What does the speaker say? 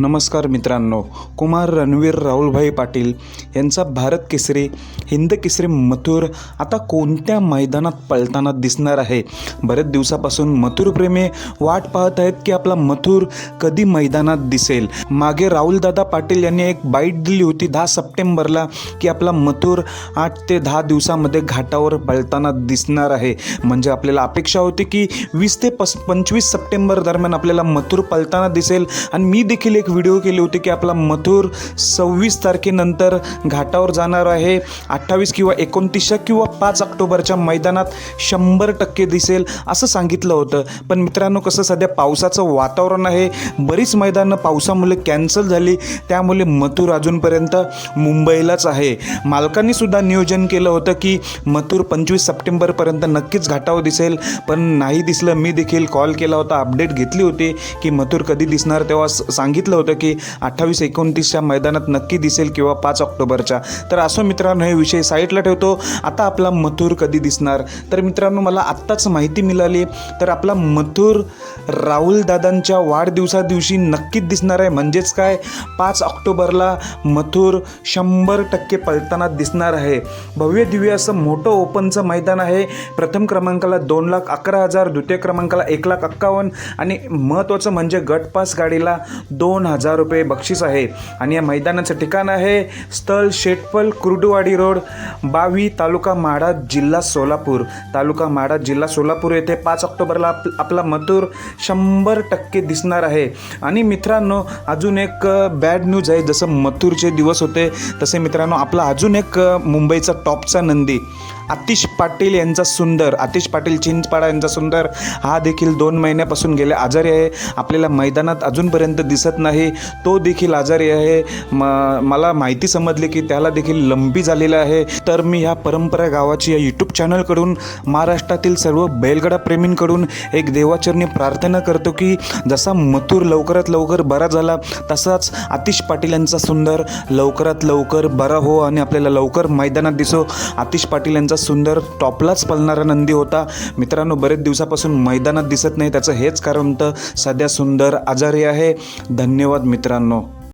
नमस्कार मित्रांनो कुमार रणवीर राहुलभाई पाटील यांचा भारत केसरी हिंद केसरी मथुर आता कोणत्या मैदानात पळताना दिसणार आहे? बरेच दिवसापासून मथुरप्रेमी वाट पाहत आहेत की आपला मथुर कधी मैदानात दिसेल? मागे राहुलदादा पाटील यांनी एक बाईट दिली होती दहा सप्टेंबरला की आपला मथुर आठ ते दहा दिवसामध्ये घाटावर पळताना दिसणार आहे. म्हणजे आपल्याला अपेक्षा होती की वीस ते पस पंचवीस सप्टेंबर दरम्यान आपल्याला मथुर पळताना दिसेल. आणि मी देखील एक व्हिडिओ केली होती की आपला मथुर सव्वीस तारखेनंतर घाटावर जाणार आहे. अठ्ठावीस किंवा एकोणतीसच्या किंवा पाच ऑक्टोबरच्या मैदानात शंभर टक्के दिसेल असं सांगितलं होतं. पण मित्रांनो कसं सध्या पावसाचं वातावरण आहे. बरीच मैदानं पावसामुळे कॅन्सल झाली. त्यामुळे मथुर अजूनपर्यंत मुंबईलाच आहे. मालकांनी सुद्धा नियोजन केलं होतं की मथुर पंचवीस सप्टेंबरपर्यंत नक्कीच घाटावर दिसेल. पण नाही दिसलं. मी देखील कॉल केला होता अपडेट घेतली होती की मथुर कधी दिसणार तेव्हा सांगितलं होतं की अठ्ठावीस एकोणतीसच्या मैदानात नक्की दिसेल किंवा पाच ऑक्टोबरच्या. तर असो मित्रांनो हे विषय साईटला ठेवतो. आता आपला मथुर कधी दिसणार? तर मित्रांनो मला आत्ताच माहिती मिळाली. तर आपला मथुर राहुल दादांच्या वाढदिवसादिवशी नक्कीच दिसणार आहे. म्हणजेच काय? पाच ऑक्टोबरला मथुर शंभर टक्के पळताना दिसणार आहे. भव्य दिव्य असं मोठं ओपनचं मैदान आहे. प्रथम क्रमांकाला दोन लाख अकरा हजार द्वितीय क्रमांकाला एक लाख अक्कावन्न आणि महत्त्वाचं म्हणजे गटपास गाडीला दोन दोन हजार रुपये बक्षीस आहे. आणि या मैदानाचं ठिकाण आहे स्थळ शेटपल कुर्डुवाडी रोड बावी तालुका माडा जिल्हा सोलापूर. तालुका माडा जिल्हा सोलापूर येथे पाच ऑक्टोबरला आप आपला मथुर शंभर टक्के दिसणार आहे. आणि मित्रांनो अजून एक बॅड न्यूज आहे. जसं मथुरचे दिवस होते तसे मित्रांनो आपला अजून एक मुंबईचा टॉपचा नंदी. आतिश पाटील यांचा सुंदर आतिश पाटील चिंचपाडा यांचा सुंदर हा देखील दोन महिन्यापासून गेले आजारी आहे. आपल्याला मैदानात अजूनपर्यंत दिसत नाही. तो देखील आजारी आहे. म मला माहिती समजली की त्याला देखील लंबी झालेलं आहे. तर मी ह्या परंपरा गावाची या यूट्यूब चॅनलकडून महाराष्ट्रातील सर्व बैलगडा प्रेमींकडून एक देवाचरणी प्रार्थना करतो की जसा मथुर लवकरात लवकर बरा झाला तसाच आतिश पाटील यांचा सुंदर लवकरात लवकर बरा हो आणि आपल्याला लवकर मैदानात दिसो. आतिश पाटील यांचा सुंदर टॉपलाच पलणारा नंदी होता. मित्रांनो बरेच दिवसापासून मैदानात दिसत नाही त्याचं हेच कारण होतं सध्या सुंदर आजारी आहे. धन्यवाद मित्रांनो.